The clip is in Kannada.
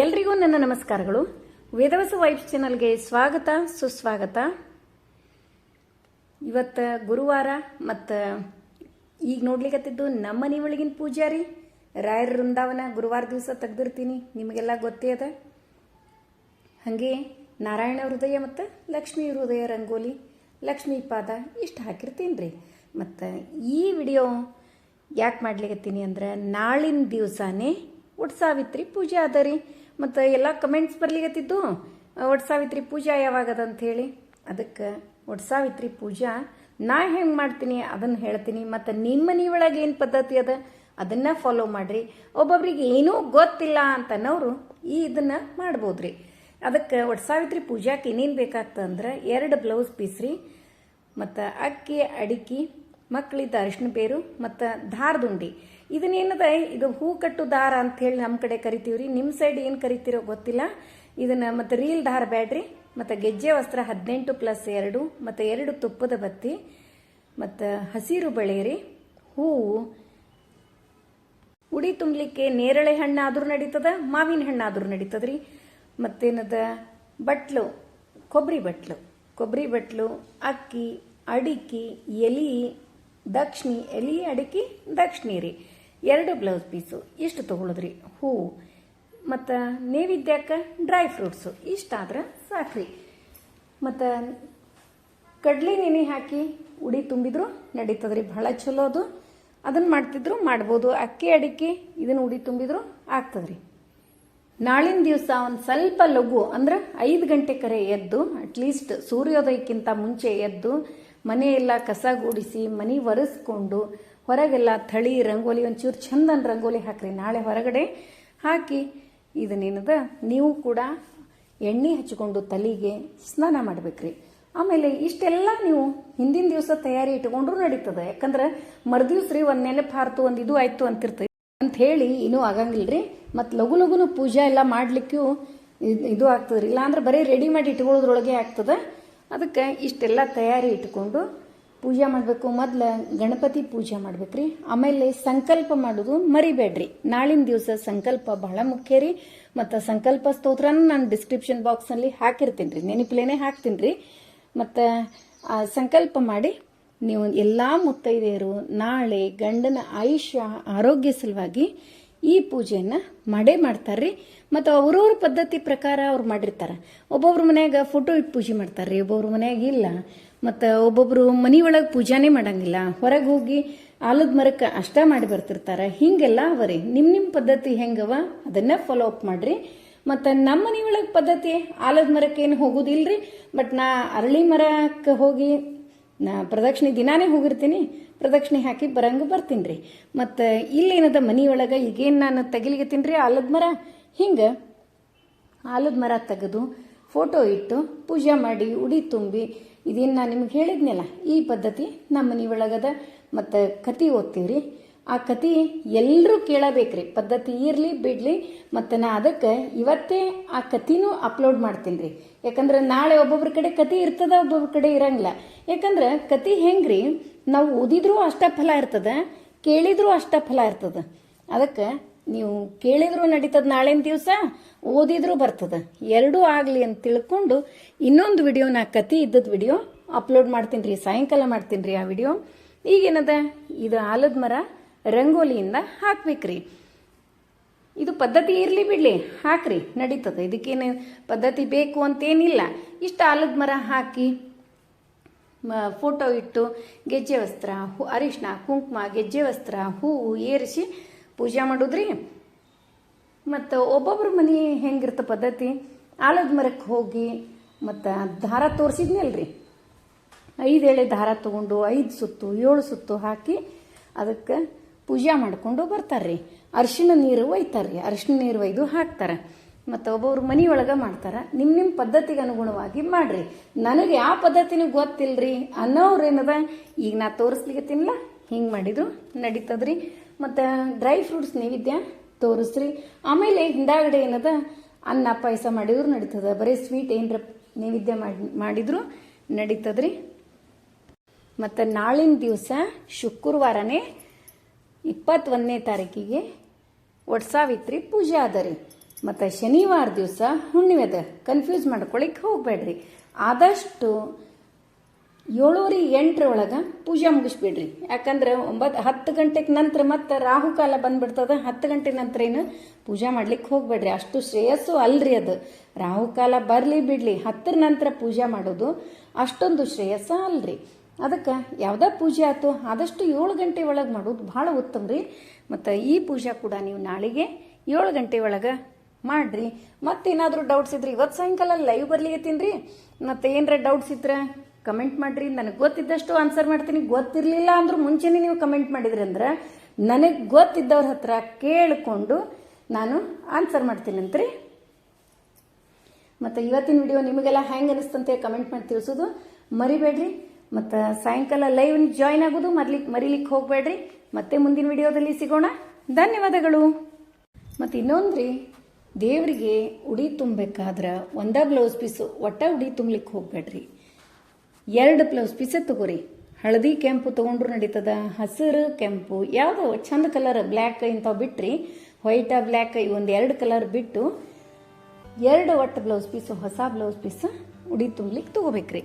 ಎಲ್ರಿಗೂ ನನ್ನ ನಮಸ್ಕಾರಗಳು. ವೇದವಸ ವೈಬ್ಸ್ ಚಾನಲ್ಗೆ ಸ್ವಾಗತ, ಸುಸ್ವಾಗತ. ಇವತ್ತು ಗುರುವಾರ ಮತ್ತು ಈಗ ನೋಡ್ಲಿಕ್ಕತ್ತಿದ್ದು ನಮ್ಮ ಮನೆ ಒಳಗಿನ ಪೂಜಾರಿ ರಾಯರ ವೃಂದಾವನ ಗುರುವಾರ ದಿವಸ ತೆಗ್ದಿರ್ತೀನಿ, ನಿಮಗೆಲ್ಲ ಗೊತ್ತೇ ಅದ. ಹಾಗೆ ನಾರಾಯಣ ಹೃದಯ ಮತ್ತು ಲಕ್ಷ್ಮೀ ಹೃದಯ ರಂಗೋಲಿ, ಲಕ್ಷ್ಮೀ ಪಾದ ಇಷ್ಟು ಹಾಕಿರ್ತೀನಿ ರೀ. ಮತ್ತು ಈ ವಿಡಿಯೋ ಯಾಕೆ ಮಾಡ್ಲಿಕತ್ತೀನಿ ಅಂದ್ರೆ ನಾಳಿನ ದಿವಸನೇ ಒಟ್ಟು ಸಾವಿತ್ರಿ ಪೂಜೆ ಅದ ರೀ. ಮತ್ತು ಎಲ್ಲ ಕಮೆಂಟ್ಸ್ ಬರ್ಲಿಗತ್ತಿದ್ದು ಒಟ್ಟು ಸಾವಿತ್ರಿ ಪೂಜಾ ಯಾವಾಗದ ಹೇಳಿ? ಅದಕ್ಕೆ ಒಟ್ಟು ಪೂಜಾ, ನಾ ಹೆಂಗೆ ಮಾಡ್ತೀನಿ ಅದನ್ನು ಹೇಳ್ತೀನಿ, ಮತ್ತು ನಿಮ್ಮ ಮನೆ ಒಳಗೆ ಏನು ಪದ್ಧತಿ ಅದ ಅದನ್ನು ಫಾಲೋ ಮಾಡಿರಿ. ಒಬ್ಬೊಬ್ರಿಗೆ ಏನೂ ಗೊತ್ತಿಲ್ಲ ಅಂತನವರು ಈ ಇದನ್ನು ಮಾಡ್ಬೋದ್ರಿ. ಅದಕ್ಕೆ ಒಟ್ಟು ಸಾವಿತ್ರಿ ಪೂಜಾಕ್ಕೆ ಏನೇನು ಬೇಕಾಗ್ತಂದ್ರೆ ಎರಡು ಬ್ಲೌಸ್ ಪೀಸ್ ರೀ, ಮತ್ತು ಅಕ್ಕಿ, ಅಡಿಕೆ ಮಕ್ಕಳಿದ್ದ ಅರಿಶಿನ ಬೇರು ಮತ್ತು ದಾರದುಂಡಿ ಇದನ್ನೇನದ, ಇದು ಹೂ ಕಟ್ಟು ದಾರ ಅಂತ ಹೇಳಿ ನಮ್ಮ ಕಡೆ ಕರಿತೀವ್ರಿ. ನಿಮ್ಮ ಸೈಡ್ ಏನು ಕರಿತೀರೋ ಗೊತ್ತಿಲ್ಲ. ಇದನ್ನು ಮತ್ತು ರೀಲ್ ದಾರ ಬ್ಯಾಡ್ರಿ. ಮತ್ತು ಗೆಜ್ಜೆ ವಸ್ತ್ರ ಹದಿನೆಂಟು ಪ್ಲಸ್ ಎರಡು, ಮತ್ತು ಎರಡು ತುಪ್ಪದ ಬತ್ತಿ, ಮತ್ತು ಹಸಿರು ಬಳೆ ರೀ ಹೂವು ಉಡಿ ತುಂಬಲಿಕ್ಕೆ ನೇರಳೆ ಹಣ್ಣಾದರೂ ನಡೀತದ, ಮಾವಿನ ಹಣ್ಣಾದರೂ ನಡೀತದ್ರಿ. ಮತ್ತೇನದ, ಬಟ್ಲು ಕೊಬ್ಬರಿ ಬಟ್ಲು. ಕೊಬ್ಬರಿ ಬಟ್ಲು, ಅಕ್ಕಿ, ಅಡಿಕೆ, ಎಲಿ, ದಕ್ಷಿಣಿ, ಎಲಿ, ಅಡಿಕೆ, ದಕ್ಷಿಣಿ ರೀ. ಎರಡು ಬ್ಲೌಸ್ ಪೀಸು ಇಷ್ಟು ತೊಗೊಳದ್ರಿ. ಹೂವು ಮತ್ತು ನೈವೇದ್ಯಕ್ಕೆ ಡ್ರೈ ಫ್ರೂಟ್ಸು ಇಷ್ಟಾದ್ರೆ ಸಾಕ್ರಿ. ಮತ್ತು ಕಡ್ಲಿ ನೆನೆ ಹಾಕಿ ಉಡಿ ತುಂಬಿದ್ರು ನಡೀತದ್ರಿ. ಭಾಳ ಚಲೋ ಅದು. ಅದನ್ನು ಮಾಡ್ತಿದ್ರು ಮಾಡ್ಬೋದು. ಅಕ್ಕಿ, ಅಡಿಕೆ ಇದನ್ನು ಉಡಿ ತುಂಬಿದ್ರು ಆಗ್ತದ್ರಿ. ನಾಳಿನ ದಿವಸ ಒಂದು ಸ್ವಲ್ಪ ಲಘು ಅಂದ್ರೆ ಐದು ಗಂಟೆ ಕರೆ ಎದ್ದು ಅಟ್ಲೀಸ್ಟ್ ಸೂರ್ಯೋದಯಕ್ಕಿಂತ ಮುಂಚೆ ಎದ್ದು ಮನೆಯೆಲ್ಲ ಕಸ ಗೂಡಿಸಿ, ಮನೆ ಒರೆಸ್ಕೊಂಡು ಹೊರಗೆಲ್ಲ ಥಳಿ, ರಂಗೋಲಿ, ಒಂಚೂರು ಚಂದನ ರಂಗೋಲಿ ಹಾಕ್ರಿ. ನಾಳೆ ಹೊರಗಡೆ ಹಾಕಿ ಇದನ್ನೇನದ, ನೀವು ಕೂಡ ಎಣ್ಣೆ ಹಚ್ಕೊಂಡು ತಲೆಗೆ ಸ್ನಾನ ಮಾಡ್ಬೇಕ್ರಿ. ಆಮೇಲೆ ಇಷ್ಟೆಲ್ಲ ನೀವು ಹಿಂದಿನ ದಿವಸ ತಯಾರಿ ಇಟ್ಕೊಂಡ್ರು ನಡೀತದೆ. ಯಾಕಂದ್ರೆ ಮರುದಿವ್ಸ ರೀ ಒಂದು ನೆನಪು ಹಾರ್ತು, ಒಂದು ಇದು ಆಯ್ತು ಅಂತಿರ್ತದೆ ಅಂತ ಹೇಳಿ ಇನ್ನು ಆಗಂಗಿಲ್ರಿ. ಮತ್ತು ಲಘು ಲಘುನು ಪೂಜೆ ಎಲ್ಲ ಮಾಡ್ಲಿಕ್ಕೂ ಇದು ಆಗ್ತದ್ರಿ. ಇಲ್ಲಾಂದ್ರೆ ಬರೀ ರೆಡಿ ಮಾಡಿ ಇಟ್ಕೊಳ್ಳೋದ್ರೊಳಗೆ ಆಗ್ತದೆ. ಅದಕ್ಕೆ ಇಷ್ಟೆಲ್ಲ ತಯಾರಿ ಇಟ್ಕೊಂಡು ಪೂಜೆ ಮಾಡಬೇಕು, ಮೊದಲು ಗಣಪತಿ ಪೂಜೆ ಮಾಡ್ಬೇಕ್ರಿ. ಆಮೇಲೆ ಸಂಕಲ್ಪ ಮಾಡೋದು ಮರಿಬೇಡ್ರಿ. ನಾಳಿನ ದಿವಸ ಸಂಕಲ್ಪ ಬಹಳ ಮುಖ್ಯ ರೀ. ಮತ್ತು ಸಂಕಲ್ಪ ಸ್ತೋತ್ರನ ನಾನು ಡಿಸ್ಕ್ರಿಪ್ಷನ್ ಬಾಕ್ಸ್ನಲ್ಲಿ ಹಾಕಿರ್ತೀನಿ ರೀ ನೆನಪಿಲೇನೆ ಹಾಕ್ತೀನಿ ರೀ ಮತ್ತು ಸಂಕಲ್ಪ ಮಾಡಿ ನೀವು ಎಲ್ಲ ಮುತ್ತೈದೆಯರು ನಾಳೆ ಗಂಡನ ಆಯುಷ್ಯ ಆರೋಗ್ಯ ಸಲುವಾಗಿ ಈ ಪೂಜೆಯನ್ನು ಮಾಡೇ ಮಾಡ್ತಾರ್ರಿ. ಮತ್ತು ಅವ್ರವ್ರ ಪದ್ಧತಿ ಪ್ರಕಾರ ಅವ್ರು ಮಾಡಿರ್ತಾರೆ. ಒಬ್ಬೊಬ್ರ ಮನೆಯಾಗ ಫೋಟೋ ಇಟ್ಟು ಪೂಜೆ ಮಾಡ್ತಾರ್ರಿ. ಒಬ್ಬೊಬ್ರ ಮನ್ಯಾಗ ಇಲ್ಲ. ಮತ್ತು ಒಬ್ಬೊಬ್ಬರು ಮನೆ ಒಳಗೆ ಪೂಜಾನೇ ಮಾಡಂಗಿಲ್ಲ. ಹೊರಗೆ ಹೋಗಿ ಆಲದ ಮರಕ್ಕೆ ಅಷ್ಟ ಮಾಡಿ ಬರ್ತಿರ್ತಾರೆ. ಹಿಂಗೆಲ್ಲ ಅವರಿ. ನಿಮ್ಮ ನಿಮ್ಮ ಪದ್ಧತಿ ಹೆಂಗವ? ಅದನ್ನ ಫಾಲೋ ಅಪ್ ಮಾಡ್ರಿ. ಮತ್ತು ನಮ್ಮ ಮನೆ ಒಳಗೆ ಪದ್ಧತಿ, ಆಲದ ಮರಕ್ಕೆ ಏನು ರೀ ಬಟ್ ನಾ ಅರಳಿ ಮರಕ್ಕೆ ಹೋಗಿ ನಾ ಪ್ರದಕ್ಷಿಣೆ ದಿನಾನೇ ಹೋಗಿರ್ತೀನಿ. ಪ್ರದಕ್ಷಿಣೆ ಹಾಕಿ ಬರಂಗ ಬರ್ತೀನಿ ರೀ ಮತ್ತು ಇಲ್ಲೇನದ ಮನಿಯೊಳಗೆ ಈಗೇನು ನಾನು ತೆಗಿಲಿಗತ್ತೀನಿ ರೀ ಆಲದ ಮರ? ಹಿಂಗೆ ಆಲದ ಮರ ತೆಗೆದು ಫೋಟೋ ಇಟ್ಟು ಪೂಜೆ ಮಾಡಿ, ಉಡಿ ತುಂಬಿ ಇದೇನು ನಾನು ನಿಮ್ಗೆ ಹೇಳಿದ್ನಲ್ಲ, ಈ ಪದ್ಧತಿ ನಮ್ಮ ಮನೆ ಒಳಗದ ಮತ್ತು ಕತಿ ಓದ್ತೀವಿ ರೀ ಆ ಕತಿ ಎಲ್ಲರೂ ಕೇಳಬೇಕ್ರಿ. ಪದ್ಧತಿ ಇರಲಿ, ಬಿಡಲಿ, ಮತ್ತು ನಾ ಅದಕ್ಕೆ ಇವತ್ತೇ ಆ ಕತಿನೂ ಅಪ್ಲೋಡ್ ಮಾಡ್ತೀನಿ ರೀ ಯಾಕಂದ್ರೆ ನಾಳೆ ಒಬ್ಬೊಬ್ರ ಕಡೆ ಕತಿ ಇರ್ತದ, ಒಬ್ಬೊಬ್ರ ಕಡೆ ಇರಂಗಿಲ್ಲ. ಯಾಕಂದ್ರೆ ಕತಿ ಹೆಂಗ್ರಿ, ನಾವು ಓದಿದ್ರೂ ಅಷ್ಟ ಫಲ ಇರ್ತದ, ಕೇಳಿದ್ರೂ ಅಷ್ಟ ಫಲ ಇರ್ತದ. ಅದಕ್ಕೆ ನೀವು ಕೇಳಿದ್ರು ನಡೀತದ ನಾಳಿನ ದಿವಸ, ಓದಿದ್ರು ಬರ್ತದ. ಎರಡೂ ಆಗಲಿ ಅಂತ ತಿಳ್ಕೊಂಡು ಇನ್ನೊಂದು ವಿಡಿಯೋ ನಾ ಕತಿ ಇದ್ದದ ವಿಡಿಯೋ ಅಪ್ಲೋಡ್ ಮಾಡ್ತೀನಿ ರೀ ಸಾಯಂಕಾಲ ಮಾಡ್ತೀನಿ ಆ ವಿಡಿಯೋ. ಈಗೇನದ? ಇದು ಆಲದ ಮರ ರಂಗೋಲಿಯಿಂದ ಹಾಕ್ಬೇಕ್ರಿ. ಇದು ಪದ್ಧತಿ ಇರಲಿ ಬಿಡಲಿ, ಹಾಕ್ರಿ, ನಡೀತದೆ. ಇದಕ್ಕೇನು ಪದ್ಧತಿ ಬೇಕು ಅಂತೇನಿಲ್ಲ. ಇಷ್ಟು ಆಲದ ಮರ ಹಾಕಿ ಫೋಟೋ ಇಟ್ಟು ಗೆಜ್ಜೆ ವಸ್ತ್ರ, ಹೂ ಅರಿಶಿನ ಕುಂಕುಮ, ಗೆಜ್ಜೆ ವಸ್ತ್ರ, ಹೂವು ಏರಿಸಿ ಪೂಜೆ ಮಾಡೋದ್ರಿ? ಮತ್ತು ಒಬ್ಬೊಬ್ರ ಮನೆ ಹೆಂಗಿರ್ತ ಪದ್ಧತಿ? ಆಲದ ಮರಕ್ಕೆ ಹೋಗಿ ಮತ್ತು ದಾರ ತೋರಿಸಿದ್ನಲ್ರಿ? ಐದು ಎಳೆ ದಾರ ತೊಗೊಂಡು, ಐದು ಸುತ್ತು, ಏಳು ಸುತ್ತು ಹಾಕಿ ಅದಕ್ಕೆ ಪೂಜೆ ಮಾಡಿಕೊಂಡು ಬರ್ತಾರೆ ರೀ ಅರಿಶಿಣ ನೀರು ಒಯ್ತಾರ್ರಿ. ಅರಿಶಿಣ ನೀರು ಒಯ್ದು ಹಾಕ್ತಾರೆ. ಮತ್ತು ಒಬ್ಬೊಬ್ರು ಮನೆಯೊಳಗೆ ಮಾಡ್ತಾರೆ. ನಿಮ್ಮ ನಿಮ್ಮ ಪದ್ಧತಿಗೆ ಅನುಗುಣವಾಗಿ ಮಾಡಿರಿ. ನನಗೆ ಯಾವ ಪದ್ಧತಿನೂ ಗೊತ್ತಿಲ್ರಿ ಅನ್ನೋರು ಏನದ? ಈಗ ನಾ ತೋರಿಸ್ಲಿಕ್ಕೆ ತಿನ್ನಲ್ಲ ಹಿಂಗೆ ಮಾಡಿದ್ರು, ನಡೀತದ್ರಿ. ಮತ್ತು ಡ್ರೈ ಫ್ರೂಟ್ಸ್ ನೈವೇದ್ಯ? ತೋರಿಸ್ರಿ. ಆಮೇಲೆ ಹಿಂದಾಗಡೆ ಏನದ? ಅನ್ನ, ಪಾಯಸ ಮಾಡಿದ್ರು ನಡೀತದ. ಬರೀ ಸ್ವೀಟ್ ಏನರ ನೈವೇದ್ಯ ಮಾಡಿ, ಮಾಡಿದ್ರು ನಡೀತದ್ರಿ. ಮತ್ತು ನಾಳಿನ ದಿವಸ ಶುಕ್ರವಾರನೇ ಇಪ್ಪತ್ತೊಂದನೇ ತಾರೀಕಿಗೆ ಒಟ್ಟು ಸಾವಿತ್ರಿ ಪೂಜೆ ಅದ ರೀ ಮತ್ತು ಶನಿವಾರ ದಿವಸ ಹುಣ್ಣಿಮೆ ಅದ ಕನ್ಫ್ಯೂಸ್ ಮಾಡ್ಕೊಳಿಕ್ ಹೋಗ್ಬೇಡ್ರಿ. ಆದಷ್ಟು ಏಳೂರಿ ಎಂಟರ ಒಳಗೆ ಪೂಜೆ ಮುಗಿಸ್ಬಿಡ್ರಿ. ಯಾಕಂದ್ರೆ ಒಂಬತ್ತು ಹತ್ತು ಗಂಟೆಗೆ ನಂತರ ಮತ್ತೆ ರಾಹುಕಾಲ ಬಂದ್ಬಿಡ್ತದ, ಹತ್ತು ಗಂಟೆ ನಂತರ ಏನು ಪೂಜೆ ಮಾಡ್ಲಿಕ್ಕೆ ಹೋಗ್ಬೇಡ್ರಿ. ಅಷ್ಟು ಶ್ರೇಯಸ್ಸು ಅಲ್ರಿ ಅದು. ರಾಹುಕಾಲ ಬರಲಿ ಬಿಡಲಿ, ಹತ್ತರ ನಂತರ ಪೂಜೆ ಮಾಡೋದು ಅಷ್ಟೊಂದು ಶ್ರೇಯಸ್ಸ ಅಲ್ರಿ. ಅದಕ್ಕೆ ಯಾವುದೇ ಪೂಜೆ ಆಯ್ತು, ಆದಷ್ಟು ಏಳು ಗಂಟೆ ಒಳಗೆ ಮಾಡೋದು ಭಾಳ ಉತ್ತಮ ರೀ. ಮತ್ತು ಈ ಪೂಜೆ ಕೂಡ ನೀವು ನಾಳೆಗೆ ಏಳು ಗಂಟೆ ಒಳಗೆ ಮಾಡ್ರಿ. ಮತ್ತೇನಾದರೂ ಡೌಟ್ಸ್ ಇದ್ರೆ ಇವತ್ತು ಸಾಯಂಕಾಲ ಲೈವ್ ಬರ್ಲಿಕ್ಕೆ ತಿನ್ರಿ. ಮತ್ತೆ ಏನರ ಡೌಟ್ಸ್ ಇದ್ರೆ? ಕಮೆಂಟ್ ಮಾಡ್ರಿ. ನನಗೆ ಗೊತ್ತಿದ್ದಷ್ಟು ಆನ್ಸರ್ ಮಾಡ್ತೀನಿ. ಗೊತ್ತಿರಲಿಲ್ಲ ಅಂದ್ರೆ ಮುಂಚೆನೇ ನೀವು ಕಮೆಂಟ್ ಮಾಡಿದ್ರಿ ಅಂದ್ರೆ ನನಗೆ ಗೊತ್ತಿದ್ದವ್ರ ಹತ್ರ ಕೇಳಿಕೊಂಡು ನಾನು ಆನ್ಸರ್ ಮಾಡ್ತೀನಂತ್ರಿ ಮತ್ತು ಇವತ್ತಿನ ವಿಡಿಯೋ ನಿಮಗೆಲ್ಲ ಹ್ಯಾಂಗೆ ಅನಿಸ್ತಂತೆ ಕಮೆಂಟ್ ಮಾಡಿ ತಿಳಿಸೋದು ಮರಿಬೇಡ್ರಿ. ಮತ್ತು ಸಾಯಂಕಾಲ ಲೈವ್ ಜಾಯ್ನ್ ಆಗೋದು ಮರಿಲಿಕ್ಕೆ ಮರಿಲಿಕ್ಕೆ ಹೋಗಬೇಡ್ರಿ. ಮತ್ತೆ ಮುಂದಿನ ವಿಡಿಯೋದಲ್ಲಿ ಸಿಗೋಣ. ಧನ್ಯವಾದಗಳು. ಮತ್ತು ಇನ್ನೊಂದ್ರಿ, ದೇವರಿಗೆ ಉಡಿ ತುಂಬಬೇಕಾದ್ರೆ ಒಂದ ಬ್ಲೌಸ್ ಪೀಸು ಒಟ್ಟ ಉಡಿ ತುಂಬಲಿಕ್ಕೆ ಹೋಗ್ಬೇಡ್ರಿ. ಎರಡು ಬ್ಲೌಸ್ ಪೀಸೇ ತಗೋರಿ. ಹಳದಿ ಕೆಂಪು ತಗೊಂಡ್ರು ನಡೀತದ. ಹಸಿರು ಕೆಂಪು. ಯಾವುದೋ ಚಂದ ಕಲರ್ ಬ್ಲ್ಯಾಕ್ ಇಂಥವು ಬಿಟ್ರಿ. ವೈಟ ಬ್ಲ್ಯಾಕ್ ಒಂದು ಎರಡು ಕಲರ್ ಬಿಟ್ಟು ಎರಡು ಒಟ್ಟು ಬ್ಲೌಸ್ ಪೀಸು ಹೊಸ ಬ್ಲೌಸ್ ಪೀಸ್ ಉಡಿ ತುಂಬಲಿಕ್ಕೆ ತಗೋಬೇಕ್ರಿ.